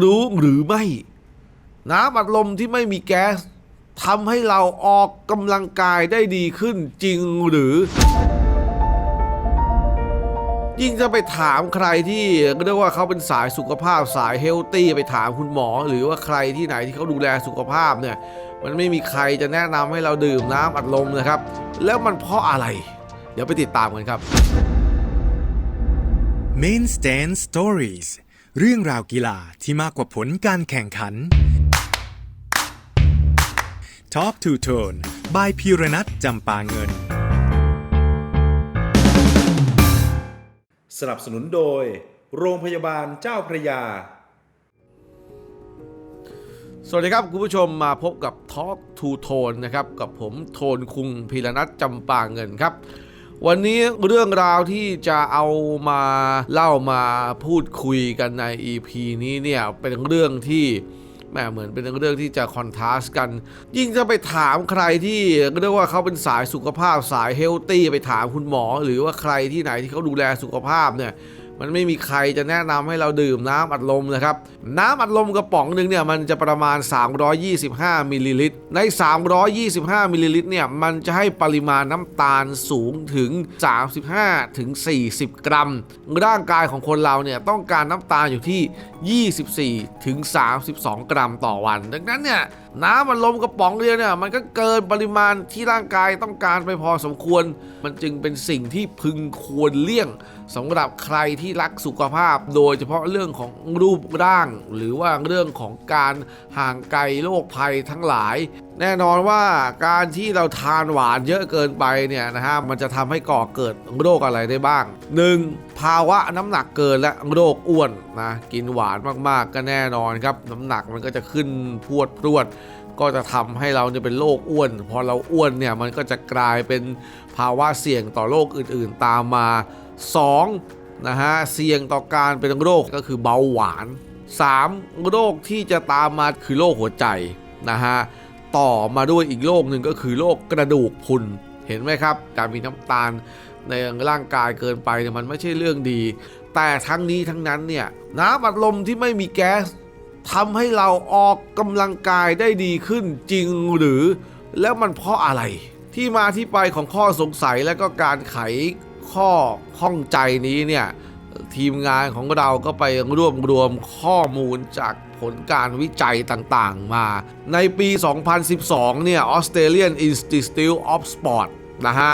รู้หรือไม่ น้ำอัดลมที่ไม่มีแก๊สทำให้เราออกกำลังกายได้ดีขึ้นจริงหรือ ยิ่งจะไปถามใครที่เรียกว่าเขาเป็นสายสุขภาพสายเฮลตี้ไปถามคุณหมอ หรือว่าใครที่ไหนที่เขาดูแลสุขภาพเนี่ย มันไม่มีใครจะแนะนำให้เราดื่มน้ำอัดลมนะครับ แล้วมันเพราะอะไร เดี๋ยวไปติดตามกันครับ Main Stand Stories เรื่องราวกีฬาที่มากกว่าผลการแข่งขัน Talk to Tone by พีรนัทจำปาเงิน สนับสนุนโดย โรงพยาบาลเจ้าพระยา สวัสดีครับ คุณผู้ชมมาพบกับ Talk to Tone นะครับ กับผมโทนคุงพีรนัทจำปาเงินครับ วันนี้เรื่องราวที่จะเอามาเล่ามาพูดคุยกันใน EP นี้เนี่ยเป็นเรื่องที่แหมเหมือนเป็นเรื่องที่จะคอนทราสกัน ยิ่งจะไปถามใครที่เรียกว่าเขาเป็นสายสุขภาพสายเฮลตี้ไปถามคุณหมอ หรือว่าใครที่ไหนที่เขาดูแลสุขภาพเนี่ย มันไม่มีใครจะแนะนำให้เราดื่มน้ำอัดลมนะครับ น้ำอัดลมกระป๋องหนึ่งเนี่ยมันจะประมาณ 325มิลลิลิตรใน 325มิลลิลิตรเนี่ยมันจะให้ปริมาณน้ำตาลสูงถึง 35ถึง40 กรัม ร่างกายของคนเราเนี่ยต้องการน้ำตาลอยู่ที่ 24ถึง32 กรัมต่อวัน ดังนั้นเนี่ย น้ำมันลมกระป๋องเดียวเนี่ยมันก็เกินปริมาณที่ร่างกายต้องการไปพอสมควร มันจึงเป็นสิ่งที่พึงควรเลี่ยงสำหรับใครที่รักสุขภาพ โดยเฉพาะเรื่องของรูปร่าง หรือว่าเรื่องของการห่างไกลโรคภัยทั้งหลายแน่นอนว่าการที่เราทานหวานเยอะเกินไปเนี่ยนะฮะมันจะทำให้ก่อเกิดโรคอะไรได้บ้าง 1. ภาวะน้ำหนักเกินและโรคอ้วนนะกินหวานมากๆก็แน่นอนครับ น้ำหนักมันก็จะขึ้นพรวดพรวด ก็จะทำให้เราเนี่ยเป็นโรคอ้วน พอเราอ้วนเนี่ยมันก็จะกลายเป็นภาวะเสี่ยงต่อโรคอื่นๆ ตามมา 2. นะฮะเสี่ยงต่อการเป็นโรคก็คือเบาหวาน 3. โรคที่จะตามมาคือโรคหัวใจนะฮะ ต่อมาด้วยอีกโรคหนึ่งก็คือโรคกระดูกพุนเห็นไหมครับ การมีน้ำตาลในร่างกายเกินไปเนี่ยมันไม่ใช่เรื่องดี แต่ทั้งนี้ทั้งนั้นเนี่ยน้ำอัดลมที่ไม่มีแก๊สทำให้เราออกกำลังกายได้ดีขึ้นจริงหรือ แล้วมันเพราะอะไร ที่มาที่ไปของข้อสงสัยและก็การไขข้อข้องใจนี้เนี่ยทีมงานของเราก็ไปรวบรวมข้อมูลจาก ผลการวิจัยต่างๆมา ในปี 2012 เนี่ย Australian Institute of Sport นะฮะ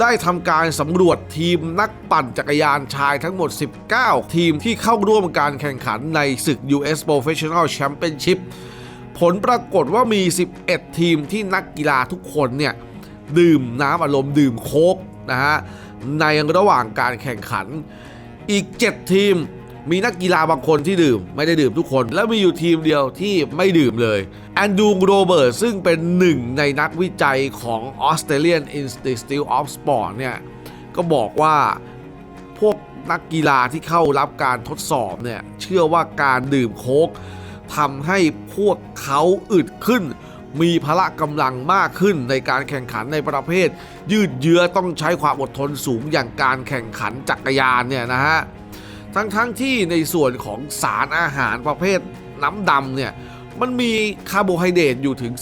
ได้ทำการสำรวจทีมนักปั่นจักรยานชายทั้งหมด 19 ทีมที่เข้าร่วมการแข่งขันในศึก US Professional Championship ผลปรากฏว่ามี 11 ทีมที่นักกีฬาทุกคนเนี่ย ดื่มน้ำอารมณ์ดื่มโคกนะฮะในระหว่างการแข่งขันอีก 7 ทีม มีนักกีฬาบางคนที่ดื่ม ไม่ได้ดื่มทุกคน แล้วมีอยู่ทีมเดียวที่ไม่ดื่มเลยแอนดูโรเบิร์ตซึ่งเป็นหนึ่งในนักวิจัยของ Australian Institute of Sport เนี่ยก็บอกว่าพวกนักกีฬาที่เข้ารับการทดสอบเนี่ยเชื่อว่าการดื่มโค้กทำให้พวกเขาอึดขึ้น มีพละกำลังมากขึ้นในการแข่งขันในประเภท ยืดเยื้อต้องใช้ความอดทนสูงอย่างการแข่งขันจักรยานเนี่ยนะฮะ ทั้งๆทที่ในส่วนของสารอาหารประเภทน้ำดำเนี่ย มันมีคาร์โบไฮเดรตอยู่ถึง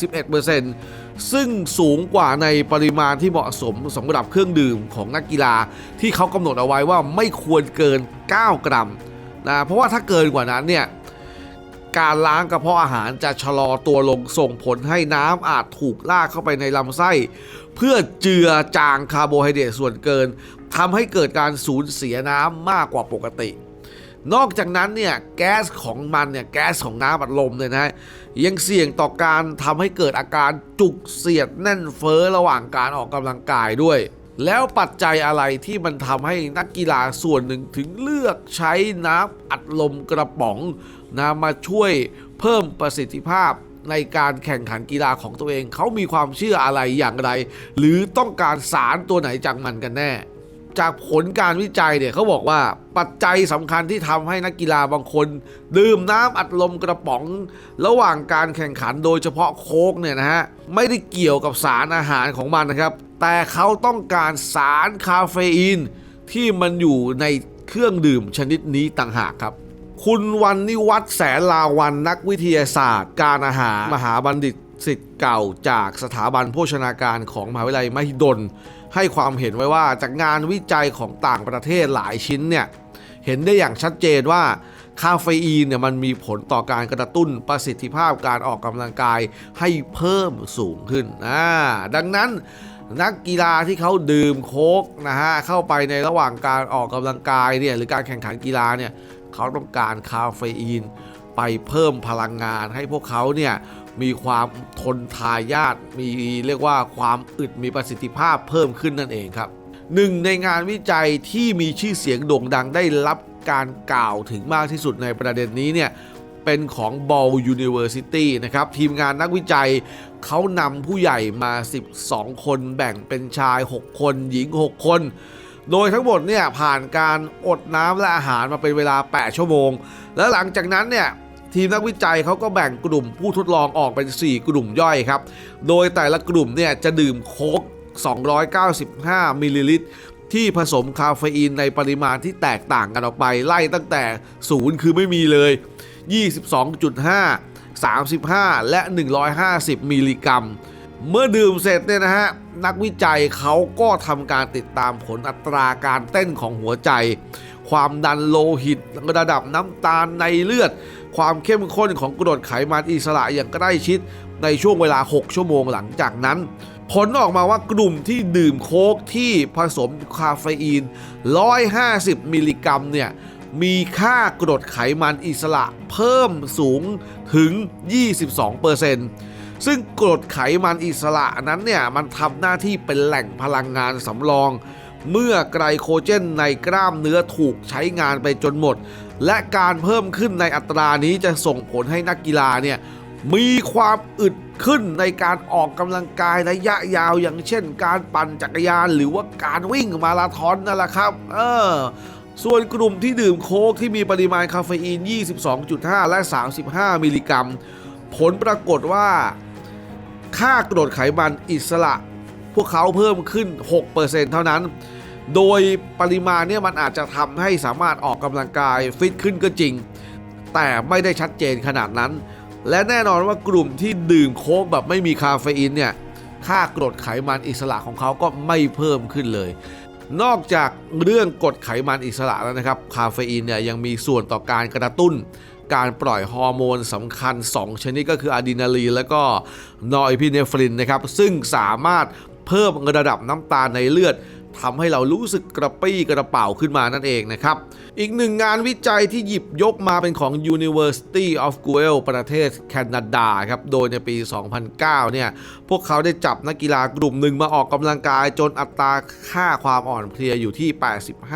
11%ซึ่งสูงกว่าในปริมาณที่เหมาะสมสำหรับเครื่องดื่มของนักกีฬา ที่เขากำหนดเอาไว้ว่าไม่ควรเกิน 9 กรัมนะเพราะว่าถ้าเกินกว่านั้นเนี่ยการล้างกระเพาะอาหารจะชะลอตัวลงส่งผลให้น้ำอาจถูกลากเข้าไปในลำไส้ เพื่อเจือจางคาร์โบไฮเดรตส่วนเกินทำให้เกิดการสูญเสียน้ำมากกว่าปกติ นอกจากนั้นเนี่ยแก๊สของมันเนี่ยแก๊สของน้ำอัดลมเนี่ยนะฮะยังเสี่ยงต่อการทำให้เกิดอาการจุกเสียดแน่นเฟ้อระหว่างการออกกำลังกายด้วยแล้วปัจจัยอะไรที่มันทำให้นักกีฬาส่วนหนึ่งถึงเลือกใช้น้ำอัดลมกระป๋องนะมาช่วยเพิ่มประสิทธิภาพในการแข่งขันกีฬาของตัวเอง เขามีความเชื่ออะไรอย่างไร หรือต้องการสารตัวไหนจากมันกันแน่ จากผลการวิจัยเนี่ยเขาบอกว่าปัจจัยสำคัญที่ทำให้นักกีฬาบางคน ดื่มน้ำอัดลมกระป๋อง ระหว่างการแข่งขันโดยเฉพาะโค้กเนี่ยนะฮะไม่ได้เกี่ยวกับสารอาหารของมันนะครับ แต่เขาต้องการสารคาเฟอีน ที่มันอยู่ในเครื่องดื่มชนิดนี้ต่างหากครับคุณวันนิวัฒน์แสนลาวันนักวิทยาศาสตร์ การอาหาร มหาบัณฑิตสิทธิ์เก่าจากสถาบันโภชนาการของมหาวิทยาลัยมหิดล ให้ความเห็นไว้ว่าจากงานวิจัยของต่างประเทศหลายชิ้นเนี่ยเห็นได้อย่างชัดเจนว่าคาเฟอีนเนี่ยมันมีผลต่อการกระตุ้นประสิทธิภาพการออกกำลังกายให้เพิ่มสูงขึ้นอ่าดังนั้นนักกีฬาที่เขาดื่มโค้กนะฮะเข้าไปในระหว่างการออกกำลังกายเนี่ยหรือการแข่งขันกีฬาเนี่ยเขาต้องการคาเฟอีน ไปเพิ่มพลังงานให้พวกเขาเนี่ยมีความทนทายาทมีเรียกว่าความอึดมีประสิทธิภาพเพิ่มขึ้นนั่นเองครับหนึ่งในงานวิจัยที่มีชื่อเสียงโด่งดังได้รับการกล่าวถึงมากที่สุดในประเด็นนี้เนี่ยเป็นของ Ball University นะครับ ทีมงานนักวิจัยเขานำผู้ใหญ่มา 12 คนแบ่งเป็นชาย 6 คน หญิง 6 คน โดยทั้งหมดเนี่ยผ่านการอดน้ำและอาหารมาเป็นเวลา 8 ชั่วโมง แล้วหลังจากนั้นเนี่ย ทีมนักวิจัยเขาก็แบ่งกลุ่มผู้ทดลองออกเป็น 4 กลุ่มย่อยครับ โดยแต่ละกลุ่มเนี่ยจะดื่มโค้ก 295 มิลลิลิตร ที่ผสมคาเฟอีนในปริมาณที่แตกต่างกันออกไปไล่ตั้งแต่ 0 คือไม่มีเลย 22.5 35 และ 150 มิลลิกรัม เมื่อดื่มเสร็จเนี่ยนะฮะ นักวิจัยเขาก็ทำการติดตามผลอัตราการเต้นของหัวใจ ความดันโลหิตระดับน้ำตาลในเลือด ความเข้มข้นของกรดไขมันอิสระอย่างใกล้ชิดในช่วงเวลา 6 ชั่วโมงหลังจากนั้น ผลออกมาว่ากลุ่มที่ดื่มโค้กที่ผสมคาเฟอีน 150 มิลลิกรัมเนี่ยมีค่ากรดไขมันอิสระเพิ่มสูงถึง 22%ซึ่งกรดไขมันอิสระนั้นเนี่ยมันทำหน้าที่เป็นแหล่งพลังงานสำรอง เมื่อไกลโคเจนในกล้ามเนื้อถูกใช้งานไปจนหมด และการเพิ่มขึ้นในอัตรานี้จะส่งผลให้นักกีฬาเนี่ยมีความอึดขึ้นในการออกกำลังกายระยะยาวอย่างเช่น การปั่นจักรยานหรือว่าการวิ่งมาราธอนนั่นแหละครับ เออส่วนกลุ่มที่ดื่มโค้กที่มีปริมาณคาเฟอีน 22.5 และ 35 มิลลิกรัม ผลปรากฏว่า ค่ากรดไขมันอิสระ พวกเขาเพิ่มขึ้น 6%เท่านั้น โดยปริมาณเนี่ยมันอาจจะทำให้สามารถออกกำลังกายฟิตขึ้นก็จริง แต่ไม่ได้ชัดเจนขนาดนั้น และแน่นอนว่ากลุ่มที่ดื่มโค้กแบบไม่มีคาเฟอีนเนี่ยค่ากรดไขมันอิสระของเขาก็ไม่เพิ่มขึ้นเลย นอกจากเรื่องกรดไขมันอิสระแล้วนะครับ คาเฟอีนเนี่ยยังมีส่วนต่อการกระตุ้น การปล่อยฮอร์โมนสำคัญ 2 ชนิดก็คืออะดรีนาลีนและก็นอร์เอพิเนฟรินนะครับ ซึ่งสามารถ เพิ่มระดับน้ำตาลในเลือดทำให้เรารู้สึกกระปรี้กระเป๋าขึ้นมานั่นเองนะครับ อีกหนึ่งงานวิจัยที่หยิบยกมาเป็นของ University of Guelph ประเทศแคนาดาครับ โดยในปี 2009 เนี่ย พวกเขาได้จับนักกีฬากลุ่มหนึ่งมาออกกำลังกายจนอัตราค่าความอ่อนเพลียอยู่ที่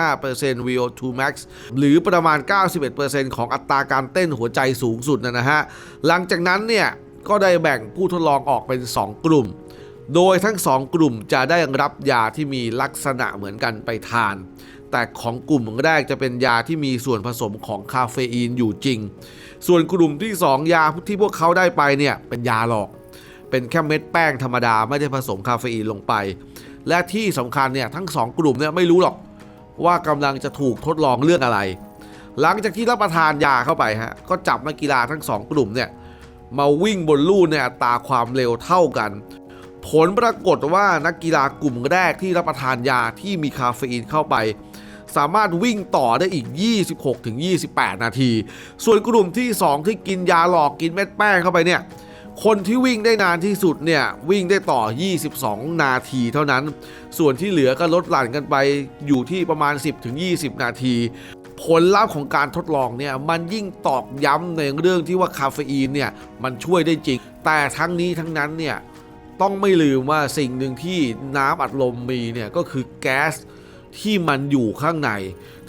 85% VO2 max หรือประมาณ 91%ของอัตราการเต้นหัวใจสูงสุดนะนะฮะ หลังจากนั้นเนี่ย ก็ได้แบ่งผู้ทดลองออกเป็น 2 กลุ่ม โดยทั้ง2กลุ่มจะได้รับยาที่มีลักษณะเหมือนกันไปทาน แต่ของกลุ่มแรกจะเป็นยาที่มีส่วนผสมของคาเฟอีนอยู่จริง ส่วนกลุ่มที่ 2 ยาที่พวกเขาได้ไปเนี่ยเป็นยาหลอก เป็นแค่เม็ดแป้งธรรมดาไม่ได้ผสมคาเฟอีนลงไป และที่สำคัญเนี่ยทั้ง2กลุ่มเนี่ยไม่รู้หรอกว่ากำลังจะถูกทดลองเรื่องอะไร หลังจากที่รับประทานยาเข้าไปฮะก็จับนักกีฬาทั้ง2กลุ่มเนี่ยมาวิ่งบนลู่ในอัตราความเร็วเท่ากัน ผลปรากฏว่านักกีฬากลุ่มแรกที่รับประทานยาที่มีคาเฟอีนเข้าไป สามารถวิ่งต่อได้อีก 26-28 นาที ส่วนกลุ่มที่ 2 ที่กินยาหลอกกินเม็ดแป้งเข้าไปเนี่ยคนที่วิ่งได้นานที่สุดเนี่ยวิ่งได้ต่อ 22 นาทีเท่านั้น ส่วนที่เหลือก็ลดหลั่นกันไปอยู่ที่ประมาณ 10-20 นาที ผลลัพธ์ของการทดลองเนี่ยมันยิ่งตอกย้ำในเรื่องที่ว่าคาเฟอีนเนี่ยมันช่วยได้จริง แต่ทั้งนี้ทั้งนั้นเนี่ย ต้องไม่ลืมว่าสิ่งหนึ่งที่น้ำอัดลมมีเนี่ยก็คือแก๊สที่มันอยู่ข้างใน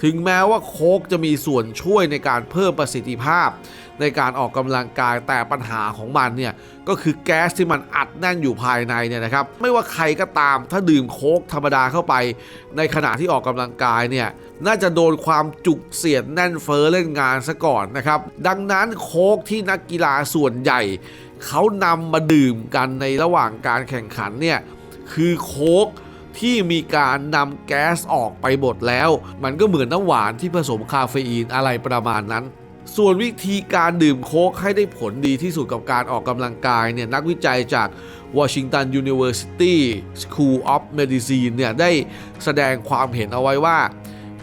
ถึงแม้ว่าโค้กจะมีส่วนช่วยในการเพิ่มประสิทธิภาพ ในการออกกำลังกายแต่ปัญหาของมันเนี่ยก็คือแก๊สที่มันอัดแน่นอยู่ภายในเนี่ยนะครับ ไม่ว่าใครก็ตามถ้าดื่มโค้กธรรมดาเข้าไป ในขณะที่ออกกำลังกายเนี่ยน่าจะโดนความจุกเสียดแน่นเฟ้อเล่นงานซะก่อนนะครับ ดังนั้นโค้กที่นักกีฬาส่วนใหญ่ เขานำมาดื่มกันในระหว่างการแข่งขันเนี่ยคือโค้กที่มีการนำแก๊สออกไปหมดแล้ว มันก็เหมือนน้ำหวานที่ผสมคาเฟอีนอะไรประมาณนั้น ส่วนวิธีการดื่มโค้กให้ได้ผลดีที่สุดกับการออกกำลังกายเนี่ยนักวิจัยจาก Washington University School of Medicine เนี่ยได้แสดงความเห็นเอาไว้ว่า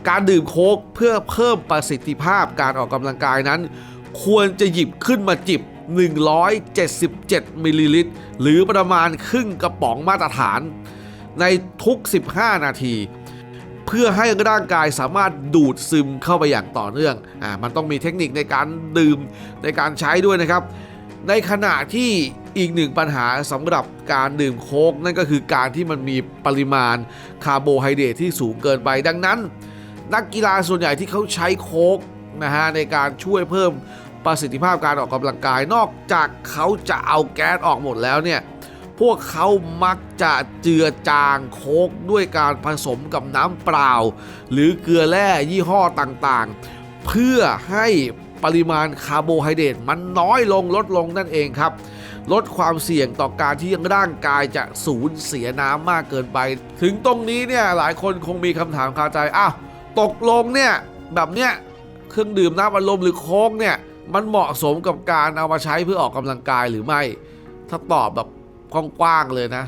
การดื่มโค้กเพื่อเพิ่มประสิทธิภาพการออกกำลังกายนั้น ควรจะหยิบขึ้นมาจิบ 177 มิลลิลิตร หรือประมาณครึ่งกระป๋องมาตรฐาน ในทุก 15 นาที เพื่อให้ร่างกายสามารถดูดซึมเข้าไปอย่างต่อเนื่องอ่ามันต้องมีเทคนิคในการดื่มในการใช้ด้วยนะครับ ในขณะที่อีกหนึ่งปัญหาสำหรับการดื่มโค้กนั่นก็คือการที่มันมีปริมาณคาร์โบไฮเดรตที่สูงเกินไปดังนั้น นักกีฬาส่วนใหญ่ที่เขาใช้โค้กนะฮะในการช่วยเพิ่ม ประสิทธิภาพการออกกำลังกายนอกจากเขาจะเอาแก๊สออกหมดแล้วเนี่ยพวกเขามักจะเจือจางโค้กด้วยการผสมกับน้ำเปล่า หรือเกลือแร่ยี่ห้อต่างๆ เพื่อให้ปริมาณคาร์โบไฮเดรตมันน้อยลงลดลงนั่นเองครับ ลดความเสี่ยงต่อการที่ร่างกายจะสูญเสียน้ำมากเกินไป ถึงตรงนี้เนี่ยหลายคนคงมีคำถามคาใจอ้าวตกลงเนี่ยแบบเนี้ยเครื่องดื่มน้ำอัดลมหรือโค้กเนี่ย มันเหมาะสมกับการเอามาใช้เพื่อออกกำลังกายหรือไม่ ถ้าตอบแบบกว้างๆเลยนะ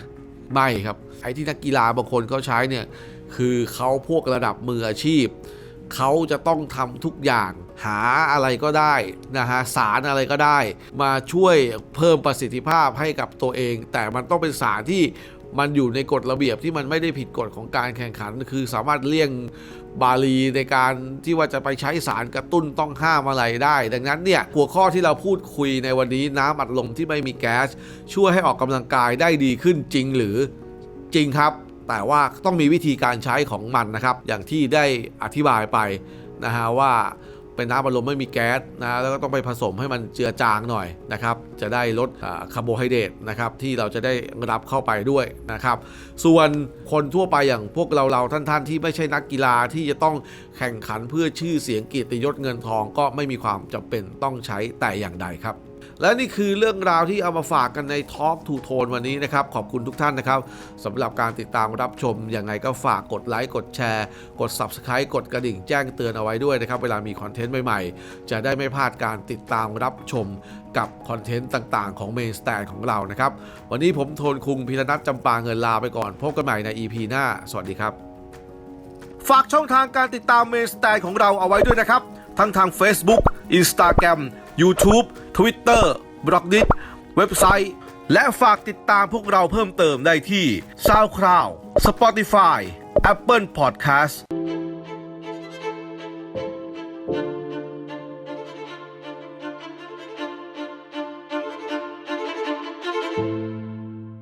ไม่ครับ ไอ้ที่นักกีฬาบางคนเขาใช้เนี่ย คือเขาพวกระดับมืออาชีพ เขาจะต้องทำทุกอย่างหาอะไรก็ได้นะฮะสารอะไรก็ได้ มาช่วยเพิ่มประสิทธิภาพให้กับตัวเอง แต่มันต้องเป็นสารที่ มันอยู่ในกฎระเบียบที่มันไม่ได้ผิดกฎของการแข่งขัน คือสามารถเลี่ยงบาลีในการที่ว่าจะไปใช้สารกระตุ้นต้องห้ามอะไรได้ ดังนั้นเนี่ยหัวข้อที่เราพูดคุยในวันนี้น้ำอัดลมที่ไม่มีแก๊สช่วยให้ออกกำลังกายได้ดีขึ้นจริงหรือจริงครับ แต่ว่าต้องมีวิธีการใช้ของมันนะครับ อย่างที่ได้อธิบายไปนะฮะว่า เป็นน้ำอัดลมไม่มีแก๊สนะแล้วก็ต้องไปผสมให้มันเจือจางหน่อยนะครับจะได้ลดคาร์โบไฮเดรตนะครับที่เราจะได้รับเข้าไปด้วยนะครับส่วนคนทั่วไปอย่างพวกเราเราๆท่านๆที่ไม่ใช่นักกีฬาที่จะต้องแข่งขันเพื่อชื่อเสียงเกียรติยศเงินทองก็ไม่มีความจำเป็นต้องใช้แต่อย่างใดครับ และนี่คือเรื่องราวที่เอามาฝากกันใน Talk to Tone วันนี้นะครับ ขอบคุณทุกท่านนะครับสำหรับการติดตามรับชมยังไงก็ฝากกดไลค์กดแชร์ กด Subscribe กดกระดิ่งแจ้งเตือนเอาไว้ด้วยนะครับ เวลามีคอนเทนต์ใหม่ๆ จะได้ไม่พลาดการติดตามรับชมกับคอนเทนต์ต่างๆ ของ Main Stand ของเรานะครับ วันนี้ผมโทนคุงพิรนัทจำปาเงินลาไปก่อน พบกันใหม่ใน EP หน้า สวัสดีครับ ฝากช่องทางการติดตามเมนสไตล์ของเราเอาไว้ด้วยนะครับ ทั้งทาง Facebook Instagram YouTube Twitter b l o g d i t เว็บไซต์ และฝากติดตามพวกเราเพิ่มเติมได้ที่ SoundCloud Spotify Apple Podcast